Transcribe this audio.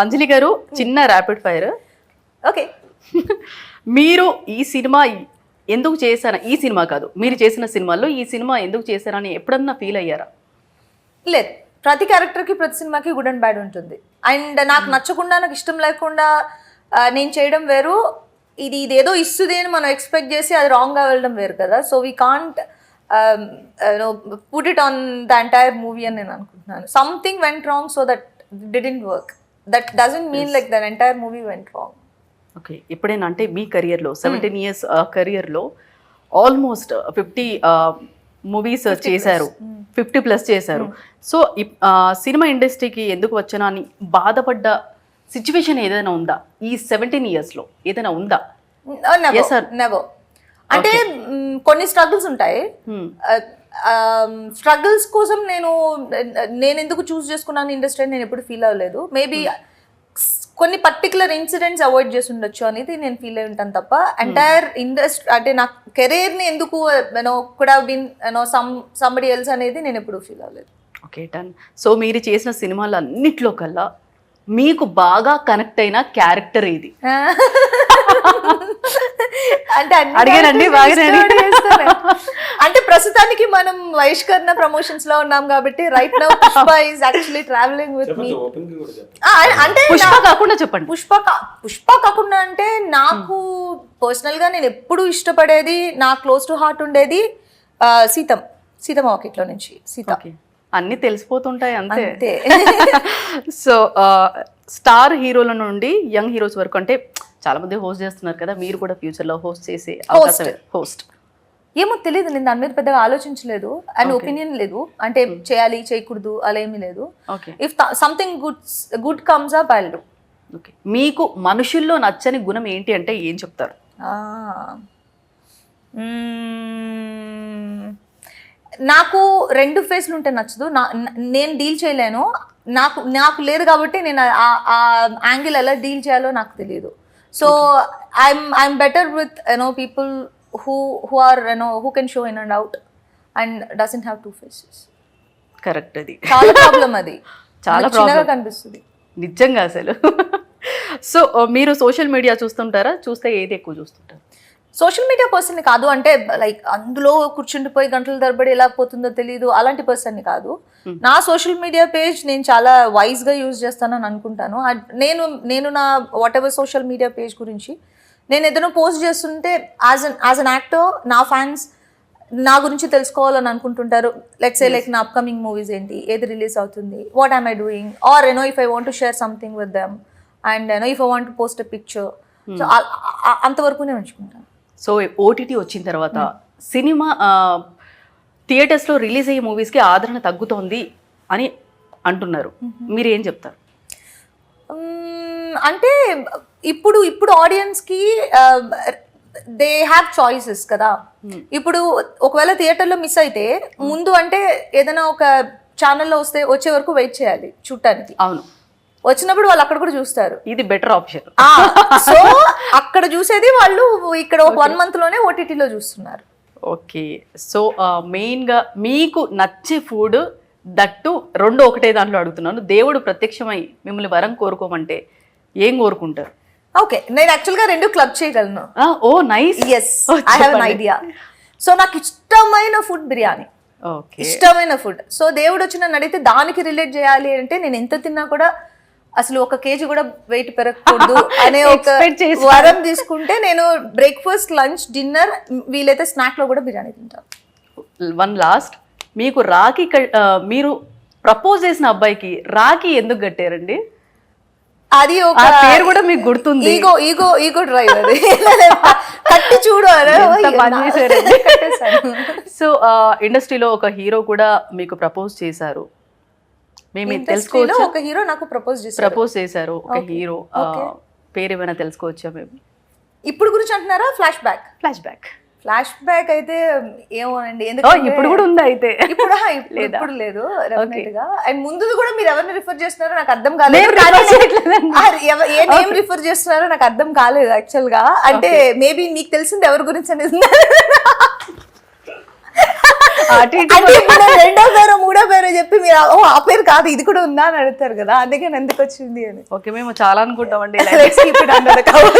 అంజలి గారు చిన్న rapid fire okay. మీరు ఈ సినిమా ఎందుకు చేశారా? ఈ సినిమా కాదు. మీరు చేసిన సినిమాల్లో ఈ సినిమా ఎందుకు చేశారని ఎప్పుడన్నా ఫీల్ అయ్యారా? లేదు. ప్రతి క్యారెక్టర్కి ప్రతి సినిమాకి గుడ్ అండ్ బ్యాడ్ ఉంటుంది. అండ్ నాకు నచ్చకుండా నాకు ఇష్టం లేకుండా నేను చేయడం వేరు. ఇది ఇదేదో ఇస్తుంది అని మనం ఎక్స్పెక్ట్ చేసి అది రాంగ్గా వెళ్ళడం వేరు కదా. So we can't no put it on the entire movie అని నేను అనుకుంటున్నాను. Something went wrong so that didn't work that doesn't mean like that entire movie went wrong okay ఎప్పుడైనా అంటే మీ కెరియర్లో సెవెంటీన్ ఇయర్స్ కెరియర్లో ఆల్మోస్ట్ ఫిఫ్టీ మూవీస్ చేశారు. Fifty plus చేశారు. సో సినిమా ఇండస్ట్రీకి ఎందుకు వచ్చానా అని బాధపడ్డ సిచ్యువేషన్ ఏదైనా ఉందా? ఈ సెవెంటీన్ ఇయర్స్లో ఏదైనా ఉందా? Sir. నెవర్ అంటే కొన్ని స్ట్రగుల్స్ ఉంటాయి. Hmm. స్ట్రగుల్స్ కోసం నేను నేను ఎందుకు చూస్ చేసుకున్నాను ఇండస్ట్రీ నేను ఎప్పుడు ఫీల్ అవ్వలేదు. మేబీ కొన్ని పర్టికులర్ ఇన్సిడెంట్స్ అవాయిడ్ చేసి ఉండొచ్చు అనేది నేను ఫీల్ అయి ఉంటాను తప్ప ఎంటైర్ ఇండస్ట్రీ అంటే నా కెరీర్ని ఎందుకు you know could been you know some somebody else అనేది నేను ఎప్పుడు ఫీల్ అవ్వలేదు. ఓకే డన్ సో మీరు చేసిన సినిమాలు అన్నిట్లో కల్లా మీకు బాగా కనెక్ట్ అయిన క్యారెక్టర్ ఇది. అంటే అడిగానండి, బాగానే. అంటే ప్రస్తుతానికి మనం వైష్కర్ణ ప్రమోషన్స్లో ఉన్నాం కాబట్టి right now Pushpa is actually travelling with me అంటే పుష్ప కాకుండా చెప్పండి. పుష్ప కా- పుష్ప కాకుండా అంటే నాకు పర్సనల్గా నేను ఎప్పుడు ఇష్టపడేది నా క్లోజ్ టు హార్ట్ ఉండేది సీతం. సీతమ్మ వాకిట్లో నుంచి. సీత. ఓకే. అన్నీ తెలిసిపోతుంటాయి అంతే. సో స్టార్ హీరోల నుండి యంగ్ హీరోస్ వరకు అంటే చాలా మంది హోస్ట్ చేస్తున్నారు కదా మీరు కూడా ఫ్యూచర్లో హోస్ట్ చేసే అవకాశం హోస్ట్. ఏమో తెలియదు నేను దాని మీద పెద్దగా ఆలోచించలేదు. అండ్ ఒపీనియన్ లేదు. అంటే చేయాలి చేయకూడదు అలా ఏమీ లేదు. Okay. If something good good comes up I do okay. మీకు మనుషుల్లో నచ్చని గుణం ఏంటి అంటే ఏం చెప్తారు. నాకు రెండు ఫేస్లు ఉంటే నచ్చదు. నా నేను డీల్ చేయలేను. నాకు నాకు లేదు కాబట్టి నేను ఆ- యాంగిల్ ఎలా డీల్ చేయాలో నాకు తెలియదు so I'm I'm better with you know people who who are you know who can show in and out and doesn't have two faces correct అది. చాలా ప్రాబ్లం అది. చాలా చిన్నగా. కనిపిస్తుంది. నిజంగా అసలు. సో మీరు సోషల్ మీడియా చూస్తుంటారా? చూస్తే ఏది ఎక్కువ చూస్తుంటారు? సోషల్ మీడియా పర్సన్ కాదు అంటే లైక్ అందులో కూర్చుండిపోయి గంటల తరబడి ఎలా పోతుందో తెలియదు అలాంటి పర్సన్ కాదు. నా సోషల్ మీడియా పేజ్ నేను చాలా వైజ్గా యూజ్ చేస్తానని అనుకుంటాను. అడ్- నేను నేను నా whatever social media page గురించి నేను ఏదైనా పోస్ట్ చేస్తుంటే as an as an actor నా ఫ్యాన్స్ నా గురించి తెలుసుకోవాలని అనుకుంటుంటారు. లెట్స్ ఏ లైక్ నా అప్కమింగ్ మూవీస్ ఏంటి ఏది రిలీజ్ అవుతుంది what I'm I doing or you know if I want to share something with them and you know if I want to post a picture so అంతవరకునే ఉంచుకుంటాను. So OTT వచ్చిన తర్వాత cinema థియేటర్స్లో release అయ్యే మూవీస్కి ఆదరణ తగ్గుతోంది అని అంటున్నారు. మీరు ఏం చెప్తారు అంటే ఇప్పుడు ఇప్పుడు ఆడియన్స్కి దే హ్యావ్ చాయిసెస్ కదా. ఇప్పుడు ఒకవేళ థియేటర్లో మిస్ అయితే ముందు అంటే ఏదైనా ఒక ఛానల్లో వస్తే వచ్చే వరకు వెయిట్ చేయాలి చూడటానికి. అవును. వచ్చినప్పుడు వాళ్ళు అక్కడ కూడా చూస్తారు. ఇది బెటర్ ఆప్షన్ సో అక్కడ చూసేది వాళ్ళు ఇక్కడ ఒక వన్ మంత్లోనే ఓటీటీలో చూస్తున్నారు. ఓకే సో మెయిన్గా మీకు నచ్చే ఫుడ్ దట్టు రెండు ఒకటే దాంట్లో అడుగుతున్నాను. దేవుడు ప్రత్యక్షమై మిమ్మల్ని వరం కోరుకోమంటే ఏం కోరుకుంటారు? ఓకే నేను యాక్చువల్గా రెండు క్లబ్ చేయగలను. ఓ nice yes I have an idea so నాకు ఇష్టమైన ఫుడ్ బిర్యానీ. ఓకే ఇష్టమైన ఫుడ్ సో దేవుడు వచ్చి నన్ను అడిగితే దానికి రిలేట్ చేయాలి అంటే నేను ఎంత తిన్నా కూడా అసలు ఒక కేజీ కూడా వెయిట్ పెరగకూడదు అనే ఒక. వరం తీసుకుంటే నేను బ్రేక్ఫాస్ట్ లంచ్ డిన్నర్ వీలైతే స్నాక్లో కూడా బిర్యానీ తింటాను. వన్ లాస్ట్ మీకు రాఖీ మీరు ప్రపోజ్ చేసిన అబ్బాయికి రాఖీ ఎందుకు కట్టారండి? అది ఒక పేరు కూడా మీకు గుర్తుంది. ఈగో ఈగో ఈగో డ్రైవ్ అది. కట్టి చూడు. సో ఇండస్ట్రీలో ఒక హీరో కూడా మీకు ప్రపోజ్ చేశారు. మేము తెలుసుకోవచ్చా? ఒక హీరో నాకు ప్రపోజ్ చేశారు ప్రపోజ్ చేశారు. ఒక. హీరో. పేరు ఏమైనా తెలుసుకోవచ్చా మేము ఇప్పుడు గురించి అంటున్నారా? Flashback flashback flashback అయితే ఏమోనండి ఎందుకంటే ఇప్పుడు కూడా ఉంది అయితే? ఇప్పుడు ఇప్పుడు లేదా? ఇప్పుడు లేదు డెఫినెట్గా. అండ్ ముందు కూడా మీరు ఎవరిని రిఫర్ చేస్తున్నారో నాకు అర్థం కాలేదు. ఏ నేమ్ రిఫర్ చేస్తున్నారో నాకు అర్థం కాలేదు యాక్చువల్గా. అంటే మేబీ నీకు తెలిసింది ఎవరి గురించి అనేది అటు ఇటు అంటే ఇప్పుడు నేను రెండో పేరు మూడో పేరు చెప్పి మీరు ఓ ఆ పేరు కాదు ఇది కూడా ఉందా? అని అడుగుతారు కదా అందుకే ఎందుకు వచ్చింది అని. ఓకే మేము చాలా అనుకుంటామండి